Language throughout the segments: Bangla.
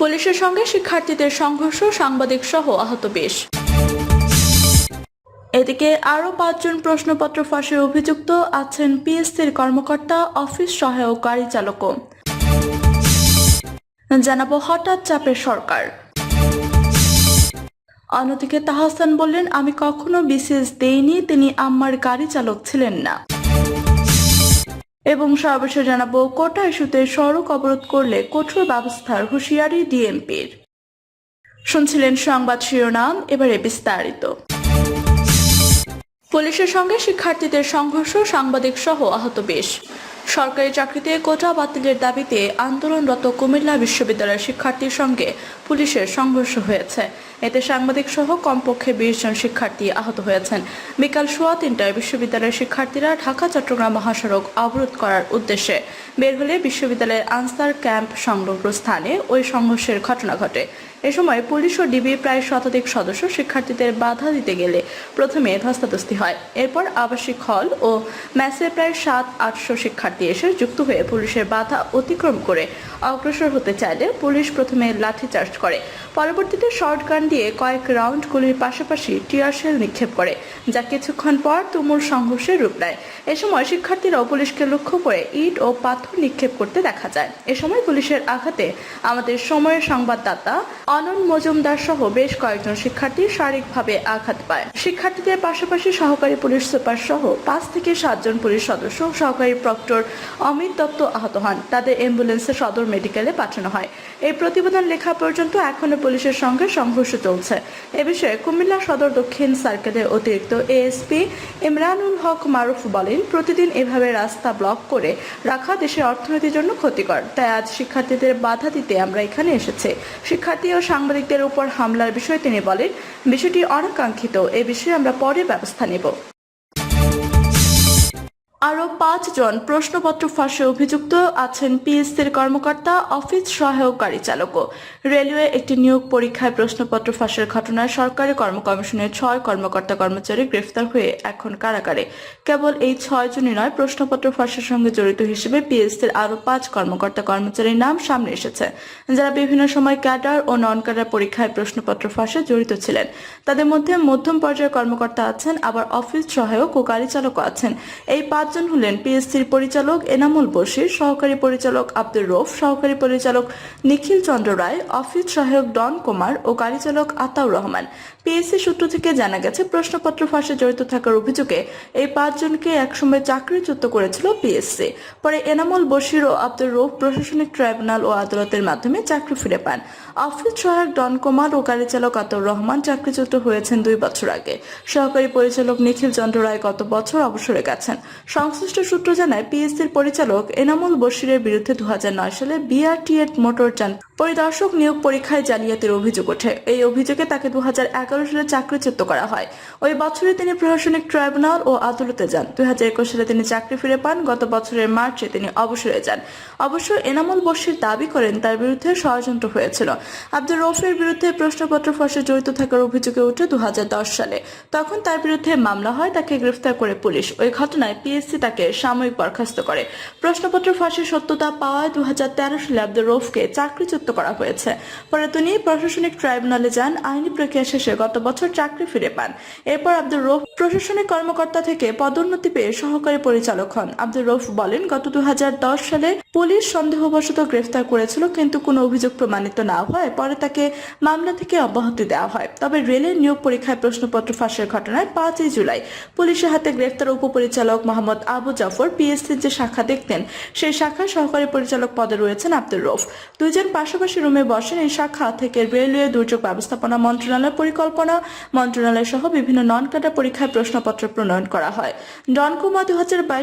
পুলিশের সঙ্গে শিক্ষার্থীদের সংঘর্ষ, সাংবাদিক সহ আহত বেশ। এদিকে আরও পাঁচজন প্রশ্নপত্র ফাঁসের অভিযুক্ত আছেন পিএসসির কর্মকর্তা, অফিস সহায়ক, গাড়ি চালকও। জানাব হঠাৎ চাপের সরকার। অন্যদিকে তাহসান বললেন, আমি কখনো বিসিএস দেইনি, তিনি আম্মার গাড়ি চালক ছিলেন না। এবং সর্বশেষ জানাব, কোটা ইস্যুতে সড়ক অবরোধ করলে কঠোর ব্যবস্থার হুঁশিয়ারি ডিএমপির। শুনছিলেন সংবাদ শিরোনাম, এবারে বিস্তারিত। পুলিশের সঙ্গে শিক্ষার্থীদের সংঘর্ষ সাংবাদিক সহ আহত বেশ। সরকারি চাকরিতে কোটা বাতিলের দাবিতে আন্দোলনরত কুমিল্লা বিশ্ববিদ্যালয়ের শিক্ষার্থীর সঙ্গে পুলিশের সংঘর্ষ হয়েছে। এতে সাংবাদিক সহ কমপক্ষে বিশ জন শিক্ষার্থী আহত হয়েছেন। বিকাল সোয়া তিনটায় বিশ্ববিদ্যালয়ের শিক্ষার্থীরা ঢাকা, চট্টগ্রাম মহাসড়ক অবরোধ করার উদ্দেশ্যে বের হলে বিশ্ববিদ্যালয়ের আনসার ক্যাম্প সংলগ্ন স্থানে ওই সংঘর্ষের ঘটনা ঘটে। এ সময় পুলিশ ও ডিবি প্রায় শতাধিক সদস্য শিক্ষার্থীদের বাধা দিতে গেলে প্রথমে ধস্তাধস্তি হয়। এরপর আবাসিক হল ও ম্যাসে প্রায় সাত, আটশো শিক্ষার্থী এসে যুক্ত হয়ে পুলিশের বাধা অতিক্রম করে অগ্রসর হতে চাইলে পুলিশ প্রথমে লাঠিচার্জ করে। পরবর্তীতে শর্ট গান দিয়ে কয়েক রাউন্ড গুলির পাশাপাশি টিয়ার শেল নিক্ষেপ করে, যা কিছুক্ষণ পর তুমুল সংঘর্ষের রূপ নেয়। এ সময় শিক্ষার্থীরাও পুলিশকে লক্ষ্য করে ইট ও পাথর নিক্ষেপ করতে দেখা যায়। এ সময় পুলিশের আঘাতে আমাদের সময়ের সংবাদদাতা অনন মজুমদার সহ বেশ কয়েকজন শিক্ষার্থী শারীরিকভাবে আঘাত পায়। শিক্ষার্থীদের পাশাপাশি সহকারী পুলিশ সুপার সহ পাঁচ থেকে সাতজন পুলিশ সদস্য সহকারী প্রক্টর অমিত দত্ত আহত হন। তাদের অ্যাম্বুলেন্সে সদর মেডিকেলে পাঠানো হয়। এই প্রতিবেদন লেখা পর্যন্ত এখনও পুলিশের সঙ্গে সংঘর্ষ চলছে। এ বিষয়ে কুমিল্লা সদর দক্ষিণ সার্কেলের অতিরিক্ত এএসপি ইমরানুল হক মারুফ বলেন, প্রতিদিন এভাবে রাস্তা ব্লক করে রাখা দেশের অর্থনীতির জন্য ক্ষতিকর। তাই আজ শিক্ষার্থীদের বাধা দিতে আমরা এখানে এসেছি। শিক্ষার্থী ও সাংবাদিকদের উপর হামলার বিষয়ে তিনি বলেন, বিষয়টি অনাকাঙ্ক্ষিত। এ বিষয়ে আমরা পরে ব্যবস্থা নেব। আরও পাঁচজন প্রশ্নপত্র ফাঁসে অভিযুক্ত আছেন পিএসসির কর্মকর্তা, অফিস সহায়ক, গাড়ি চালকও রেলওয়ে। একটি নিয়োগ পরীক্ষায় প্রশ্নপত্র ফাঁসের ঘটনায় সরকারি কর্ম কমিশনের ছয় কর্মকর্তা কর্মচারী গ্রেফতার হয়ে এখন কারাগারে। কেবল এই ছয় জনই নয়, প্রশ্নপত্র ফাঁসের সঙ্গে জড়িত হিসেবে পিএসসির আরও পাঁচ কর্মকর্তা কর্মচারীর নাম সামনে এসেছে। যারা বিভিন্ন সময় ক্যাডার ও নন ক্যাডার পরীক্ষায় প্রশ্নপত্র ফাঁসে জড়িত ছিলেন। তাদের মধ্যে মধ্যম পর্যায়ের কর্মকর্তা আছেন, আবার অফিস সহায়ক ও গাড়ি চালকও আছেন। এই পাঁচজন হলেন পিএসসির পরিচালক এনামুল বশির, সহকারী পরিচালক আব্দুর রৌফ, সহকারী পরিচালক নিখিল চন্দ্র রায়, অফিস সহায়ক ডন কুমার ও গাড়ি চালক আতাউর রহমান। পিএসসি সূত্র থেকে জানা গেছে, প্রশ্নপত্র ফাঁসে জড়িত থাকার অভিযোগে এই পাঁচজনকে একসময় চাকরিচ্যুত করেছিল পিএসসি। পরে এনামুল বশির ও আব্দুর রৌফ প্রশাসনিক ট্রাইব্যুনাল ও আদালতের মাধ্যমে চাকরি ফিরে পান। অফিস সহায়ক ডন কুমার ও গাড়ি চালক আতাউর রহমান চাকরিচ্যুত হয়েছেন দুই বছর আগে। সহকারী পরিচালক নিখিল চন্দ্র রায় গত বছর অবসরে গেছেন। সংশ্লিষ্ট সূত্র জানায়, পিএসসির পরিচালক এনামুল বশিরের বিরুদ্ধে দু হাজার নয় সালে বিআরটিএড মোটরযান পরিদর্শক নিয়োগ পরীক্ষায় জালিয়াতির অভিযোগ ওঠে। এই অভিযোগে তাকে দু হাজার এক সালে চাকরিচ্যুত করা হয়। ওই বছরে তিনি প্রশাসনিক ট্রাইব্যুনাল ও আদালতে যান। দুই হাজার একুশ সালে তিনি চাকরি ফিরে পান। গত বছরের মার্চে তিনি অবসরে যান। অবশ্য এনামুল বশির দাবি করেন, তার বিরুদ্ধে ষড়যন্ত্র হয়েছিল। আব্দুর রফের বিরুদ্ধে প্রশ্নপত্র ফাঁসে জড়িত থাকার অভিযোগে ওঠে দু সালে। তখন তার বিরুদ্ধে মামলা হয়, তাকে গ্রেফতার করে পুলিশ। ওই ঘটনায় পিএসসি তাকে সাময়িক বরখাস্ত করে। প্রশ্নপত্র ফাঁসের সত্যতা পাওয়ায় দুই হাজার তেরো সালে আব্দুর রফকে চাকরিচ্যুত করা হয়েছে। পরে তিনি প্রশাসনিক ট্রাইব্যুনালে যান। আইনি প্রক্রিয়া শেষে গত বছর চাকরি ফিরে পান। এরপর আব্দুর রফ প্রশাসনিক কর্মকর্তা থেকে পদোন্নতি পেয়ে সহকারী পরিচালক হন। আব্দুর রফ বলেন, গত দুহাজার দশ সালে পুলিশ সন্দেহবশত গ্রেফতার করেছিল, কিন্তু কোনো অভিযোগ প্রমাণিত না হয় পরে তাকে মামলা থেকে অব্যাহতি দেওয়া হয়। তবে রেলের নিয়োগ পরীক্ষায় প্রশ্নপত্র ফাঁসের ঘটনায় পাঁচই জুলাই পুলিশের হাতে গ্রেফতার উপপরিচালক মোহাম্মদ আবু জাফর পিএসসির যে শাখা দেখতেন, সেই শাখার সহকারী পরিচালক পদে রয়েছেন আব্দুর রফ দুইজন পাশাপাশি রুমে বসেন এই শাখা থেকে রেলওয়ে দুর্যোগ ব্যবস্থাপনা মন্ত্রণালয় পরিকল্পনা মন্ত্রণালয় সহ বিভিন্ন নন ক্যাডার পরীক্ষায় প্রশ্নপত্র প্রণয়ন করা হয়। ডন কুমার দু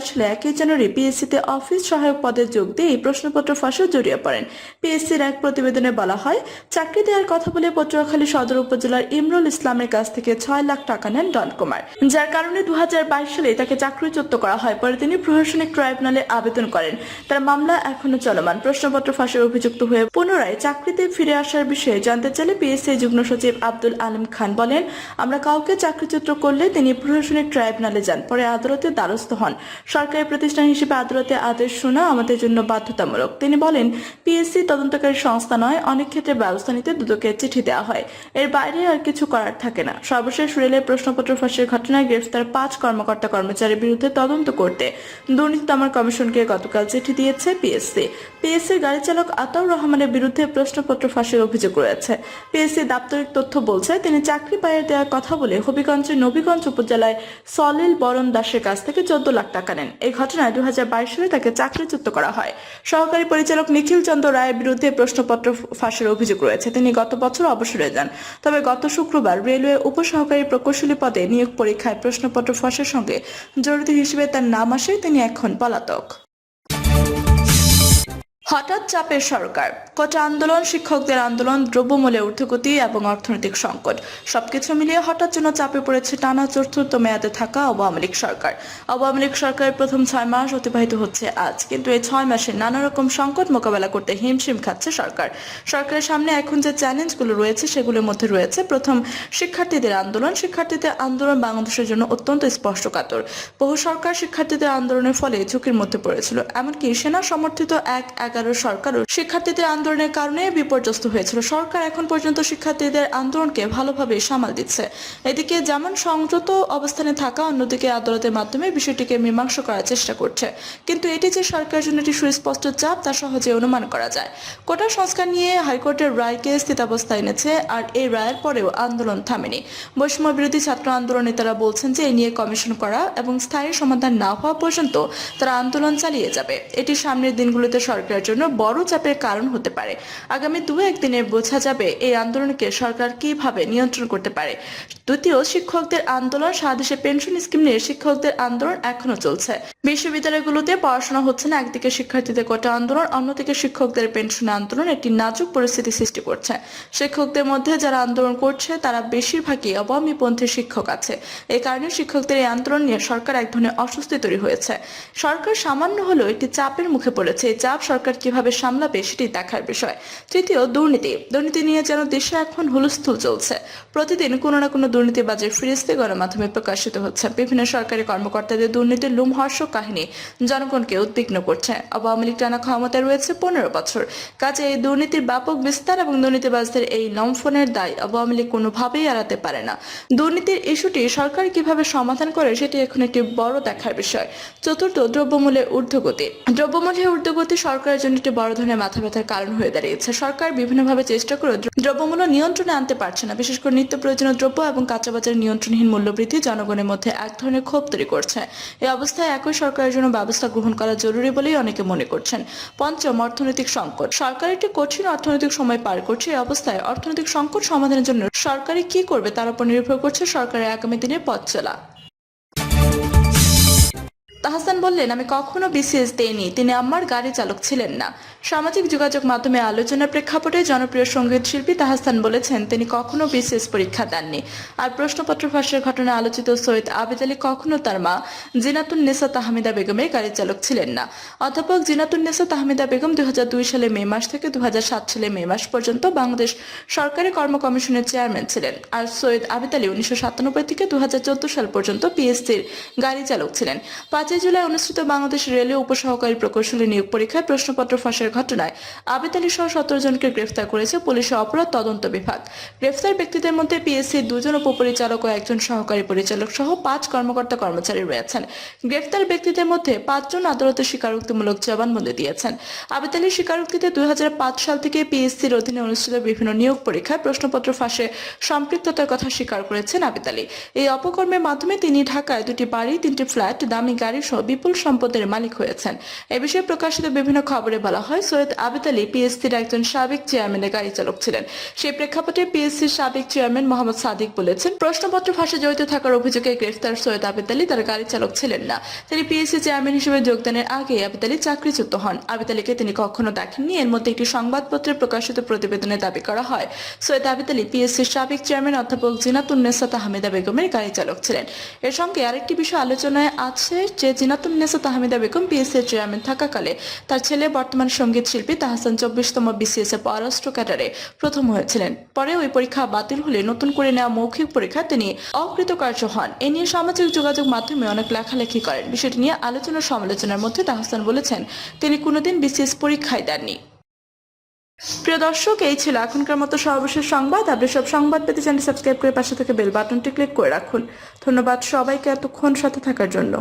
সালে একই জানুয়ারি পিএসসিতে অফিস সহায়ক পদে যোগ দিয়ে এই প্রশ্নপত্র ফাঁসে জড়িয়ে পড়েন। পিএসসির এক প্রতিবেদনে বলা হয়, চাকরি দেওয়ার কথা বলে পটুয়াখালী সদর উপজেলার ইমরুল ইসলামের কাছ থেকে ছয় লাখ টাকা নেন ডন কুমার যার কারণে দু হাজার বাইশ সালে তাকে চাকরিচ্যুত করা হয়। পরে তিনি প্রশাসনিক ট্রাইব্যুনালে আবেদন করেন। তার মামলা এখনও চলমান। প্রশ্নপত্র ফাঁসের অভিযুক্ত হয়ে পুনরায় চাকরিতে ফিরে আসার বিষয়ে জানতে চাইলে পিএসসি যুগ্ম সচিব আব্দুল আলম খান বলেন, আমরা কাউকে চাকরিচ্যুত করলে তিনি প্রশাসনিক ট্রাইব্যুনালে যান, পরে আদালতে দ্বারস্থ হন। সরকারি প্রতিষ্ঠান হিসেবে আদালতে আদেশ শোনা আমাদের জন্য বাধ্যতামূলক। তিনি বলেন, পিএসসি তদন্তকারী সংস্থা নয়, অনেক ক্ষেত্রে ব্যবস্থা নিতে দুদকে চিঠি দেওয়া হয়। এর বাইরে আর কিছু করার থাকে না। সর্বশেষ রেলের প্রশ্নপত্র ফাঁসের ঘটনায় গ্রেফতার পাঁচ কর্মকর্তা কর্মচারীর বিরুদ্ধে তদন্ত করতে দুর্নীতি দমন কমিশনকে গতকাল চিঠি দিয়েছে পিএসসি। পিএসসির গাড়ি চালক আতাউর রহমানের বিরুদ্ধে প্রশ্নপত্র ফাঁসের অভিযোগ রয়েছে। পিএসসি দাপ্তরিক তথ্য বলছে, তিনি চাকরি পাইয়ে দেওয়ার কথা বলে হবিগঞ্জের নবীগঞ্জ উপজেলায় সলিল বরণ দাসের কাছ থেকে চোদ্দ লাখ টাকা নেন। এই ঘটনায় দু হাজার বাইশ সালে তাকে চাকরিচ্যুত করা হয়। সহকারী পরিচালক নিখিল চন্দ্র রায়ের বিরুদ্ধে প্রশ্নপত্র ফাঁসের অভিযোগ রয়েছে। তিনি গত বছর অবসরে যান। তবে গত শুক্রবার রেলওয়ে উপসহকারী প্রকৌশলী পদে নিয়োগ পরীক্ষায় প্রশ্নপত্র ফাঁসের সঙ্গে জড়িত হিসেবে তার নাম আসে তিনি এখন পলাতক। হঠাৎ চাপের সরকার। কোটা আন্দোলন, শিক্ষকদের আন্দোলন, দ্রব্যমূল্যের ঊর্ধ্বগতি এবং অর্থনৈতিক সংকট। সবকিছু মিলিয়ে হঠাৎ জন্য চাপে পড়েছে টানা চতুর্থ মেয়াদে থাকা আওয়ামী লীগ সরকার। আওয়ামী লীগ সরকারের প্রথম ছয় মাস অতিবাহিত হচ্ছে আজ, কিন্তু এই ছয় মাসে নানা রকম সংকট মোকাবেলা করতে হিমশিম খাচ্ছে সরকার। সরকারের সামনে এখন যে চ্যালেঞ্জগুলো রয়েছে, সেগুলোর মধ্যে রয়েছে, প্রথম, শিক্ষার্থীদের আন্দোলন। শিক্ষার্থীদের আন্দোলন বাংলাদেশের জন্য অত্যন্ত স্পষ্টকাতর। বহু সরকার শিক্ষার্থীদের আন্দোলনের ফলে ঝুঁকির মধ্যে পড়েছিল। এমনকি সেনা সমর্থিত এক এক এগারো সরকারও শিক্ষার্থীদের আন্দোলনের কারণে বিপর্যস্ত হয়েছিল। সরকার এখন পর্যন্ত শিক্ষার্থীদের আন্দোলনকে ভালোভাবে সামাল দিচ্ছে। এদিকে যেমন সংযত অবস্থানে থাকা অন্যদিকে আদালতের মাধ্যমে বিষয়টিকে মীমাংসা করার চেষ্টা করছে। কিন্তু এটি যে সরকারের জন্য একটি সুস্পষ্ট চাপ, তা সহজে অনুমান করা যায়। কোটা সংস্কার নিয়ে হাইকোর্টের রায়কে স্থিতাবস্থা এনেছে আর এই রায়ের পরেও আন্দোলন থামেনি। বৈষম্য বিরোধী ছাত্র আন্দোলন নেতারা বলছেন যে, এ নিয়ে কমিশন করা এবং স্থায়ী সমাধান না হওয়া পর্যন্ত তারা আন্দোলন চালিয়ে যাবে। এটি সামনের দিনগুলোতে সরকারের জন্য বড় চাপের কারণ হতে পারে। আগামী দু একদিনে বোঝা যাবে এই আন্দোলনকে সরকার কীভাবে নিয়ন্ত্রণ করতে পারে। দ্বিতীয় শিক্ষকদের আন্দোলন সারা দেশে পেনশন স্কিম নিয়ে শিক্ষকদের আন্দোলন এখনও চলছে। বিশ্ববিদ্যালয়গুলোতে পড়াশোনা হচ্ছে না, একদিকে শিক্ষার্থীদের কোটা আন্দোলন, অন্যদিকে শিক্ষকদের পেনশন আন্দোলন একটি নাজুক পরিস্থিতি সৃষ্টি করছে। শিক্ষকদের মধ্যে যারা আন্দোলন করছে, তারা বেশিরভাগই আওয়ামীপন্থী শিক্ষক আছে। এই কারণে শিক্ষকদের এই আন্দোলন নিয়ে সরকার এক ধরনের অস্বস্তি তৈরি হয়েছে। সরকার সামান্য হলেও একটি চাপের মুখে পড়েছে। এই চাপ সরকার কীভাবে সামলাবে সেটি দেখার বিষয়। তৃতীয়, দুর্নীতি। দুর্নীতি নিয়ে যেন দেশে এখন হুলস্থুল চলছে। প্রতিদিন কোনো না কোনো দুর্নীতিবাজের ফিরিস্তি গণমাধ্যমে প্রকাশিত হচ্ছে। বিভিন্ন সরকারি কর্মকর্তাদের দুর্নীতির লুমহর্ষক কাহিনী জনগণকে উদ্বিগ্ন করছে। আওয়ামী লীগ টানা ক্ষমতায় রয়েছে পনেরো বছর। কাজে এই দুর্নীতির ব্যাপক বিস্তার এবং দুর্নীতিবাজদের এই লম্ফনের দায় আওয়ামী লীগ কোনোভাবেই এড়াতে পারে না। দুর্নীতির ইস্যুটি সরকার কীভাবে সমাধান করে সেটি এখন একটি বড় দেখার বিষয়। চতুর্থ, দ্রব্যমূল্যের ঊর্ধ্বগতি। দ্রব্যমূল্যের ঊর্ধ্বগতি সরকারের জন্য বড় ধরনের মাথা ব্যথার কারণ হয়ে দাঁড়িয়েছে। সরকার বিভিন্নভাবে চেষ্টা করে দ্রব্যমূল্য নিয়ন্ত্রণে আনতে পারছে না। বিশেষ করে নিত্য প্রয়োজনীয় দ্রব্য এবং কাঁচা বাজারের নিয়ন্ত্রণহীন মূল্যবৃদ্ধি জনগণের মধ্যে এক ধরনের ক্ষোভ তৈরি করছে। এই অবস্থায় একই সরকারের জন্য ব্যবস্থা গ্রহণ করা জরুরি বলেই অনেকে মনে করছেন। পঞ্চম, অর্থনৈতিক সংকট। সরকার একটি কঠিন অর্থনৈতিক সময় পার করছে। এই অবস্থায় অর্থনৈতিক সংকট সমাধানের জন্য সরকারি কি করবে তার উপর নির্ভর করছে সরকারের আগামী দিনের পথ চলা। তাহসান বললেন আমি কখনো বিসিএস দেইনি। তিনি আমার গাড়ি চালক ছিলেন না। সামাজিক যোগাযোগ মাধ্যমে আলোচনার প্রেক্ষাপটে জনপ্রিয় সংগীত শিল্পী তাহসান বলেছেন, তিনি কখনো বিসিএস পরীক্ষা দেননি। আর প্রশ্নপত্র ফাঁসের ঘটনায় আলোচিত সৈয়দ আবেদ আলী কখনো তার মা জিনাতুন নেসা তাহমিদা বেগমের গাড়ি চালক ছিলেন না। অধ্যাপক জিনাতুন নেসা তাহমিদা বেগম দুই সালে মে মাস থেকে দুহাজার সাত সালে মে মাস পর্যন্ত বাংলাদেশ সরকারি কর্ম কমিশনের চেয়ারম্যান ছিলেন। আর সৈয়দ আবেদ আলী উনিশশো সাতানব্বই থেকে দু হাজার চোদ্দ সাল পর্যন্ত পিএসসির গাড়ি চালক ছিলেন। পাঁচই জুলাই অনুষ্ঠিত বাংলাদেশ রেলওয়ে উপসহকারী প্রকৌশলী নিয়োগ পরীক্ষায় প্রশ্নপত্র ফাঁসের ঘটনায় আবেদ আলী সহ সতেরো জনকে গ্রেফতার করেছে পুলিশের অপরাধ তদন্ত বিভাগ। গ্রেফতার ব্যক্তিদের মধ্যে পিএসসির দুজন উপপরিচালক ও একজন সহকারী পরিচালক সহ পাঁচ কর্মকর্তা কর্মচারী রয়েছেন। গ্রেফতার ব্যক্তিদের মধ্যে পাঁচজন আদালতে স্বীকারোক্তিমূলক জবানবন্দি দিয়েছেন। আবেদ আলীর স্বীকারোক্তিতে দুই সাল থেকে পিএসসির অধীনে অনুষ্ঠিত বিভিন্ন নিয়োগ পরীক্ষায় প্রশ্নপত্র ফাঁসে সম্পৃক্ততার কথা স্বীকার করেছেন আবেদ আলী। এই অপকর্মের মাধ্যমে তিনি ঢাকায় দুটি বাড়ি, তিনটি ফ্ল্যাট, দামি গাড়ি সহ বিপুল সম্পদের মালিক হয়েছেন। এ বিষয়ে প্রকাশিত বিভিন্ন খবরে বলা হয় সৈয়দ আবেদ আলী, পিএসসির একজন সাবেক চেয়ারম্যানের গাড়ি চালক ছিলেন। সেই প্রেক্ষাপটে পিএসসির সাবেক চেয়ারম্যান মোহাম্মদ সাদিক বলেছেন, প্রশ্নপত্র ফাঁসে জড়িত থাকার অভিযোগে গ্রেফতার সৈয়দ আবেদ আলী তার গাড়ি চালক ছিলেন না। তিনি পিএসসি চেয়ারম্যান হিসেবে যোগদানের আগে আবেদ আলী চাকরিচ্যুত হন। আবেদ আলীকে তিনি কখনো দেখেননি। এর মধ্যে একটি সংবাদপত্রে প্রকাশিত প্রতিবেদনে দাবি করা হয়, সৈয়দ আবেদ আলী পিএসসির সাবেক চেয়ারম্যান অধ্যাপক জিনাতুন্নেসা তাহমিদা বেগমের গাড়ি চালক ছিলেন। এর সঙ্গে আরেকটি বিষয় আলোচনায় আছে যে জিনাতুন্নেসা তাহমিদা বেগম পিএসসির চেয়ারম্যান থাকাকালে তার ছেলে বর্তমান সংগীত শিল্পী তাহসান চব্বিশতম বিসিএস এ পররাষ্ট্র ক্যাডারে প্রথম হয়েছিলেন। পরে ওই পরীক্ষা বাতিল হলে নতুন করে নেওয়া মৌখিক পরীক্ষা তিনি অকৃতকার্য হন। এ নিয়ে সামাজিক যোগাযোগ মাধ্যমে অনেক লেখালেখি করেন। বিষয়টি নিয়ে আলোচনা সমালোচনার মধ্যে তাহসান বলেছেন, তিনি কোনোদিন বিসিএস পরীক্ষায় দেননি। প্রিয় দর্শক, এই ছিল এখনকার মতো সর্বশেষ সংবাদ। আপনি সব সংবাদ পেতে চ্যানেল সাবস্ক্রাইব করে পাশে থেকে বেল বাটনটি ক্লিক করে রাখুন। ধন্যবাদ সবাইকে এতক্ষণ সাথে থাকার জন্য।